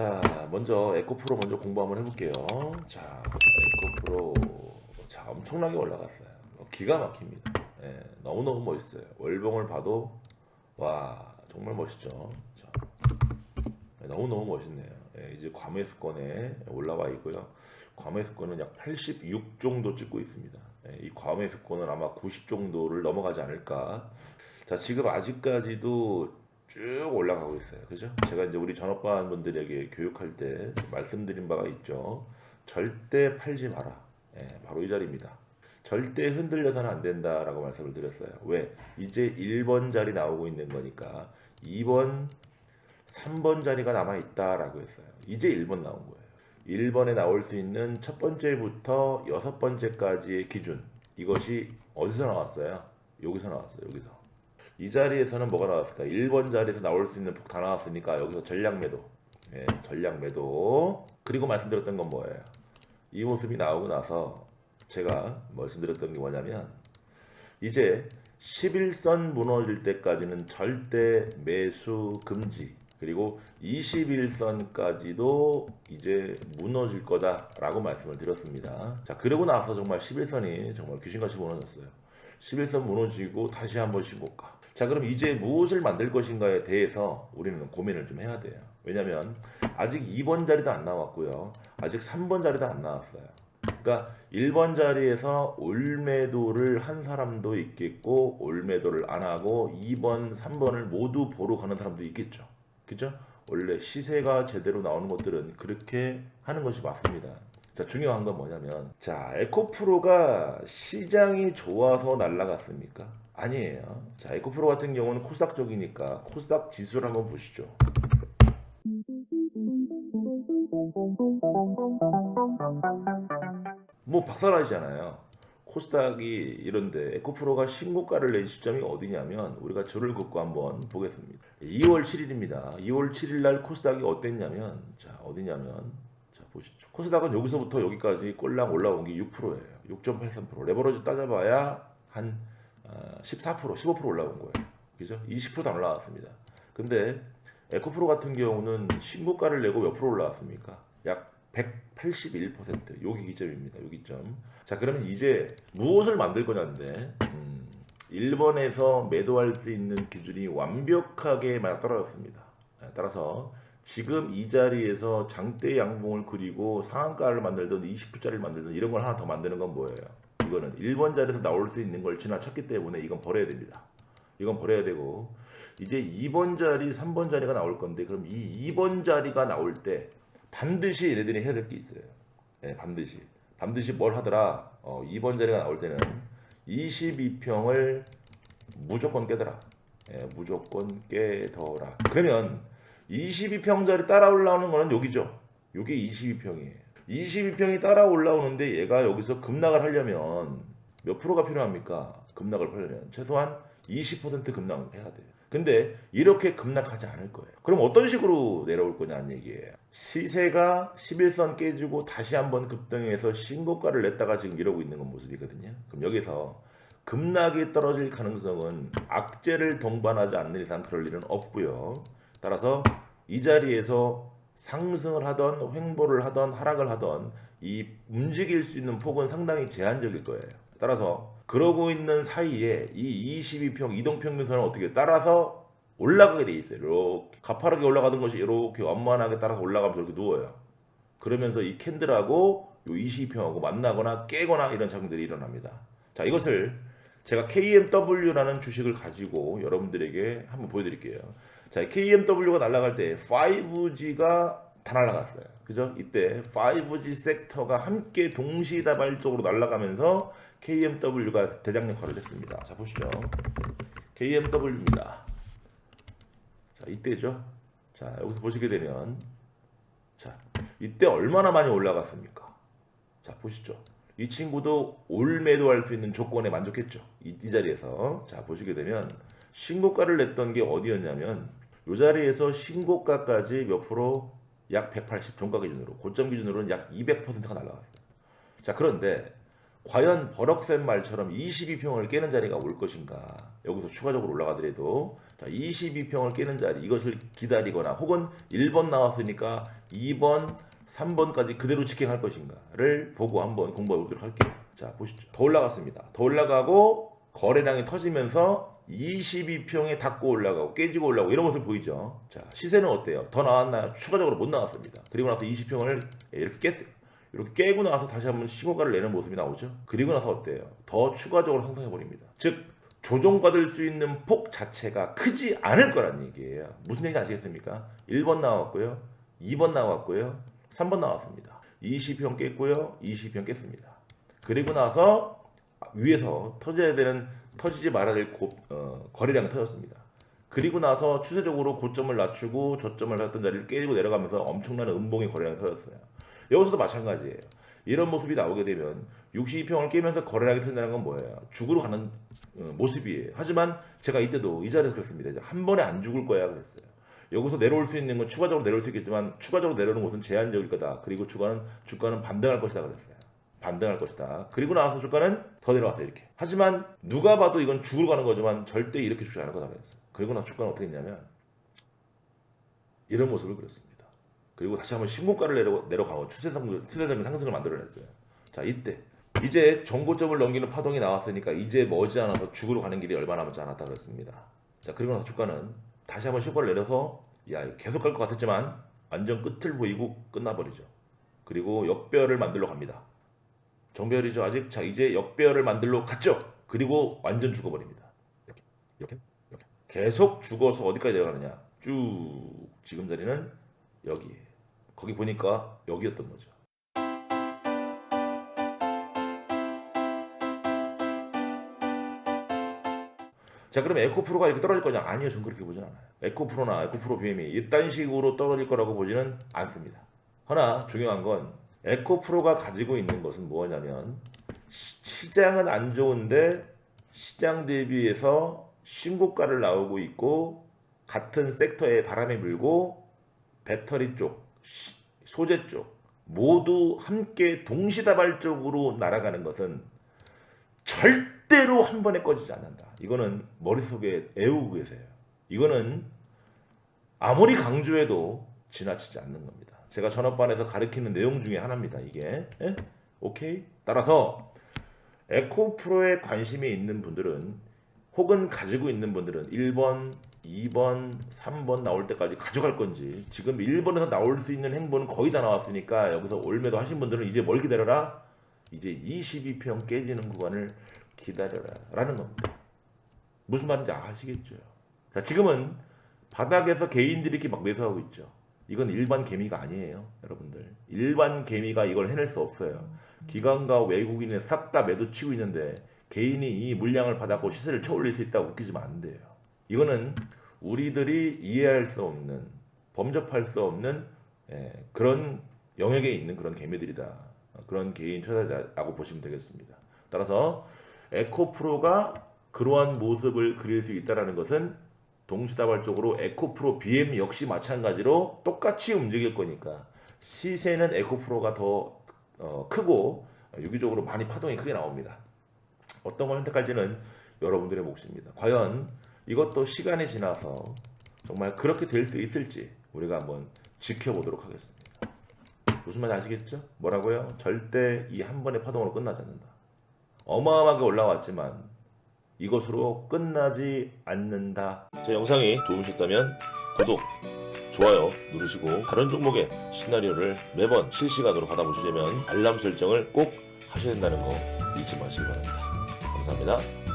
자, 먼저 에코프로 먼저 공부 한번 해볼게요. 자, 에코프로. 자, 엄청나게 올라갔어요. 어, 기가 막힙니다. 예, 너무너무 멋있어요. 월봉을 봐도, 와, 정말 멋있죠. 자, 예, 너무너무 멋있네요. 예, 이제 과매수권에 올라와 있고요. 과매수권은 약 86 정도 찍고 있습니다. 예, 이 과매수권은 아마 90 정도를 넘어가지 않을까. 자, 지금 아직까지도 쭉 올라가고 있어요. 그죠? 제가 이제 우리 전업반 분들에게 교육할 때 말씀드린 바가 있죠. 절대 팔지 마라. 예, 바로 이 자리입니다. 절대 흔들려서는 안 된다라고 말씀을 드렸어요. 왜? 이제 1번 자리 나오고 있는 거니까 2번, 3번 자리가 남아 있다라고 했어요. 이제 1번 나온 거예요. 1번에 나올 수 있는 첫 번째부터 여섯 번째까지의 기준. 이것이 어디서 나왔어요? 여기서 나왔어요. 여기서. 이 자리에서는 뭐가 나왔을까? 1번 자리에서 나올 수 있는 폭 다 나왔으니까 여기서 전략 매도. 예, 전략 매도. 그리고 말씀드렸던 건 뭐예요? 이 모습이 나오고 나서 제가 말씀드렸던 게 뭐냐면 이제 11선 무너질 때까지는 절대 매수 금지. 그리고 21선까지도 이제 무너질 거다라고 말씀을 드렸습니다. 자, 그러고 나서 정말 11선이 정말 귀신같이 무너졌어요. 11선 무너지고 다시 한번 신고가. 자, 그럼 이제 무엇을 만들 것인가에 대해서 우리는 고민을 좀 해야 돼요. 왜냐면 아직 2번 자리도 안 나왔고요. 아직 3번 자리도 안 나왔어요. 그러니까 1번 자리에서 올매도를 한 사람도 있겠고 올매도를 안 하고 2번, 3번을 모두 보러 가는 사람도 있겠죠. 그죠? 원래 시세가 제대로 나오는 것들은 그렇게 하는 것이 맞습니다. 자, 중요한 건 뭐냐면 자, 에코프로가 시장이 좋아서 날라갔습니까? 아니에요. 자, 에코프로 같은 경우는 코스닥 쪽이니까 코스닥 지수를 한번 보시죠. 뭐 박살나잖아요. 코스닥이 이런데 에코프로가 신고가를 낸 시점이 어디냐면 우리가 줄을 긋고 한번 보겠습니다. 2월 7일입니다. 2월 7일 날 코스닥이 어땠냐면 자 어디냐면 자 보시죠. 코스닥은 여기서부터 여기까지 꼴랑 올라온 게 6%예요. 6.83% 레버러지 따져봐야 한 어, 14% 15% 올라온 거예요. 그죠? 20%도 안 올라왔습니다. 근데 에코프로 같은 경우는 신고가를 내고 몇 프로 올라왔습니까? 약 181% 여기 기점입니다. 여기 점. 자 그러면 이제 무엇을 만들 거냐인데 음, 1번에서 매도할 수 있는 기준이 완벽하게 맞아 떨어졌습니다. 네, 따라서 지금 이 자리에서 장대 양봉을 그리고 상한가를 만들든 20%짜리를 만들든 이런 걸 하나 더 만드는 건 뭐예요? 이거는 1번 자리에서 나올 수 있는 걸 지나쳤기 때문에 이건 버려야 됩니다. 이건 버려야 되고 이제 2번 자리, 3번 자리가 나올 건데 그럼 이 2번 자리가 나올 때 반드시 얘네들이 해야 될 게 있어요. 예, 반드시. 반드시 뭘 하더라? 어, 2번 자리가 나올 때는 22평을 무조건 깨더라. 예, 무조건 깨더라. 그러면 22평 자리 따라 올라오는 거는 여기죠. 요게 22평이에요. 22평이 따라 올라오는데 얘가 여기서 급락을 하려면 몇 프로가 필요합니까? 급락을 하려면 최소한 20% 급락해야 돼요. 근데 이렇게 급락하지 않을 거예요. 그럼 어떤 식으로 내려올 거냐는 얘기예요. 시세가 11선 깨지고 다시 한번 급등해서 신고가를 냈다가 지금 이러고 있는 건 모습이거든요. 그럼 여기서 급락이 떨어질 가능성은 악재를 동반하지 않는 이상 그럴 일은 없고요. 따라서 이 자리에서 상승을 하던 횡보를 하던 하락을 하던 이 움직일 수 있는 폭은 상당히 제한적일 거예요. 따라서 그러고 있는 사이에 이 22평 이동평균선은 어떻게 따라서 올라가게 돼 있어요. 이렇게 가파르게 올라가던 것이 이렇게 완만하게 따라서 올라가면서 이렇게 누워요. 그러면서 이 캔들하고 요 22평하고 만나거나 깨거나 이런 작용들이 일어납니다. 자, 이것을 제가 KMW라는 주식을 가지고 여러분들에게 한번 보여드릴게요. 자, KMW가 날아갈 때 5G가 다 날아갔어요. 그죠? 이때 5G 섹터가 함께 동시다발적으로 날아가면서 KMW가 대장 역할을 했습니다. 자, 보시죠. KMW입니다. 자, 이때죠. 자, 여기서 보시게 되면 자, 이때 얼마나 많이 올라갔습니까? 자, 보시죠. 이 친구도 올 매도 할 수 있는 조건에 만족했죠. 이, 이 자리에서. 자, 보시게 되면 신고가를 냈던 게 어디였냐면 이 자리에서 신고가까지 몇 프로 약 180 종가 기준으로 고점 기준으로는 약 200%가 날라갔어요. 자, 그런데 과연 버럭센 말처럼 22평을 깨는 자리가 올 것인가? 여기서 추가적으로 올라가더라도 자, 22평을 깨는 자리 이것을 기다리거나 혹은 1번 나왔으니까 2번, 3번까지 그대로 직행할 것인가를 보고 한번 공부해 보도록 할게요. 자, 보시죠. 더 올라갔습니다. 더 올라가고 거래량이 터지면서 22평에 닫고 올라가고 깨지고 올라가고 이런 모습 보이죠. 자, 시세는 어때요? 더 나왔나요? 추가적으로 못 나왔습니다. 그리고 나서 20평을 이렇게 깼어요. 이렇게 깨고 나서 다시 한번 신고가를 내는 모습이 나오죠. 그리고 나서 어때요? 더 추가적으로 상승해 버립니다. 즉 조정받을 수 있는 폭 자체가 크지 않을 거란 얘기예요. 무슨 얘기인지 아시겠습니까? 1번 나왔고요. 2번 나왔고요. 3번 나왔습니다. 20평 깼고요. 20평 깼습니다. 그리고 나서 위에서 터져야 되는 터지지 말아야 될 고, 어, 거래량이 터졌습니다. 그리고 나서 추세적으로 고점을 낮추고 저점을 갔던 자리를 깨지고 내려가면서 엄청난 음봉의 거래량이 터졌어요. 여기서도 마찬가지예요. 이런 모습이 나오게 되면 62평을 깨면서 거래량이 터진다는 건 뭐예요? 죽으러 가는 어, 모습이에요. 하지만 제가 이때도 이 자리에서 그랬습니다. 한 번에 안 죽을 거야 그랬어요. 여기서 내려올 수 있는 건 추가적으로 내려올 수 있겠지만 추가적으로 내려오는 것은 제한적일 거다. 그리고 주가는 주가는 반등할 것이다 그랬어요. 반등할 것이다. 그리고 나서 주가는 더 내려왔어요 이렇게. 하지만 누가 봐도 이건 죽으러 가는 거지만 절대 이렇게 죽지 않을 거다 그랬어요. 그리고 나서 주가는 어떻게 했냐면 이런 모습을 그렸습니다. 그리고 다시 한번 신고가를 내려 내려가고 추세상 추세적인 상승을 만들어냈어요. 자 이때 이제 정고점을 넘기는 파동이 나왔으니까 이제 머지않아서 죽으러 가는 길이 얼마 남지 않았다 그랬습니다. 자 그리고 나서 주가는 다시 한번 신고가를 내려서 야 계속 갈 것 같았지만 완전 끝을 보이고 끝나버리죠. 그리고 역배열을 만들러 갑니다. 정배열이죠 아직 자 이제 역배열을 만들러 갔죠. 그리고 완전 죽어버립니다. 이렇게 이렇게 이렇게 계속 죽어서 어디까지 내려가느냐 쭉 지금 자리는 여기에요. 거기 보니까 여기였던 거죠. 자 그럼 에코프로가 이렇게 떨어질 거냐? 아니요 전 그렇게 보진 않아요 에코프로나 에코프로 BM이 이딴 식으로 떨어질 거라고 보지는 않습니다 허나 중요한 건 에코프로가 가지고 있는 것은 뭐냐면 시- 시장은 안 좋은데 시장 대비해서 신고가를 나오고 있고 같은 섹터에 바람이 불고 배터리 쪽, 시- 소재 쪽 모두 함께 동시다발적으로 날아가는 것은 절대로 한 번에 꺼지지 않는다. 이거는 머릿속에 애우고 계세요. 이거는 아무리 강조해도 지나치지 않는 겁니다. 제가 전업반에서 가르치는 내용 중에 하나입니다. 이게 예? 오케이. 따라서 에코프로에 관심이 있는 분들은 혹은 가지고 있는 분들은 1번, 2번, 3번 나올 때까지 가져갈 건지 지금 1번에서 나올 수 있는 행보는 거의 다 나왔으니까 여기서 올매도 하신 분들은 이제 뭘 기다려라? 이제 22평 깨지는 구간을 기다려라 라는 겁니다. 무슨 말인지 아시겠죠? 자, 지금은 바닥에서 개인들이 이렇게 막 매수하고 있죠. 이건 일반 개미가 아니에요, 여러분들. 일반 개미가 이걸 해낼 수 없어요. 기관과 외국인이 싹다 매도 치고 있는데 개인이 이 물량을 받았고 시세를 쳐올릴 수 있다고 웃기지면 안 돼요. 이거는 우리들이 이해할 수 없는 범접할 수 없는 예, 그런 영역에 있는 그런 개미들이다. 그런 개인 처사라고 보시면 되겠습니다. 따라서 에코프로가 그러한 모습을 그릴 수 있다는 것은 동시다발적으로 에코프로 BM 역시 마찬가지로 똑같이 움직일 거니까 시세는 에코프로가 더 어, 크고 유기적으로 많이 파동이 크게 나옵니다. 어떤 걸 선택할지는 여러분들의 몫입니다. 과연 이것도 시간이 지나서 정말 그렇게 될 수 있을지 우리가 한번 지켜보도록 하겠습니다. 무슨 말인지 아시겠죠? 뭐라고요? 절대 이 한 번의 파동으로 끝나지 않는다. 어마어마하게 올라왔지만 이것으로 끝나지 않는다. 제 영상이 도움이셨다면 구독, 좋아요 누르시고 다른 종목의 시나리오를 매번 실시간으로 받아보시려면 알람 설정을 꼭 하셔야 된다는 거 잊지 마시기 바랍니다. 감사합니다.